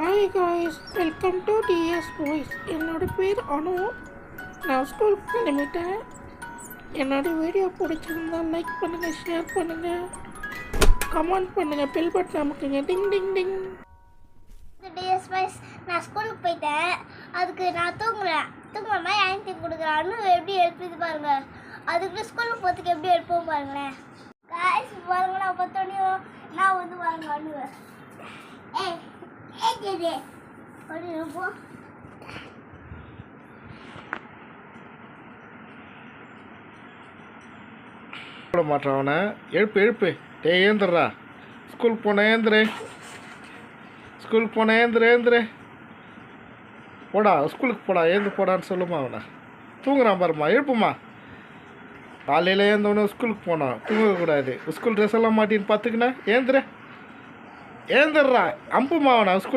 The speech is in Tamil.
Hi guys welcome to TS boys என்னோட பேர் அனு. நான் ஸ்கூலுக்கு கிளம்பிட்டேன். என்னோட வீடியோ பிடிச்சிருந்தா லைக் பண்ணுங்கள் ஷேர் பண்ணுங்கள் கமெண்ட் பண்ணுங்கள் bell button அமுக்குங்க. Ding ding ding TS boys நான் ஸ்கூலுக்கு போயிட்டேன். அதுக்கு நான் தூங்குறேன். தூங்குற மாதிரி ஆயிரத்தி கொடுக்குறான்னு எப்படி எழுப்பிது பாருங்க. அதுக்கு ஸ்கூலுக்கு போகிறதுக்கு எப்படி எழுப்பவும் பாருங்களேன். காய்ஸ் பாருங்க நான் பத்தோடையும் நான் வந்து பாருங்க அழுவேன் போட மாட்டான் அவனை. எழுப்பு எழுப்பு. டே ஏந்துடுறா ஸ்கூல் போன ஏந்துரு. ஸ்கூல் போன ஏந்துரு ஏந்துரு. போடா ஸ்கூலுக்கு போடா ஏந்து போடான்னு சொல்லுமா அவனை. தூங்குறான் பாருமா எழுப்புமா காலையில் ஏந்தவனே ஸ்கூலுக்கு போனான். தூங்கக்கூடாது. ஸ்கூல் ட்ரெஸ் எல்லாம் மாட்டின்னு பார்த்துக்கினா ஏந்துரு. ஏந்துடுறா அம்பு மாவன் ஸ்கூல்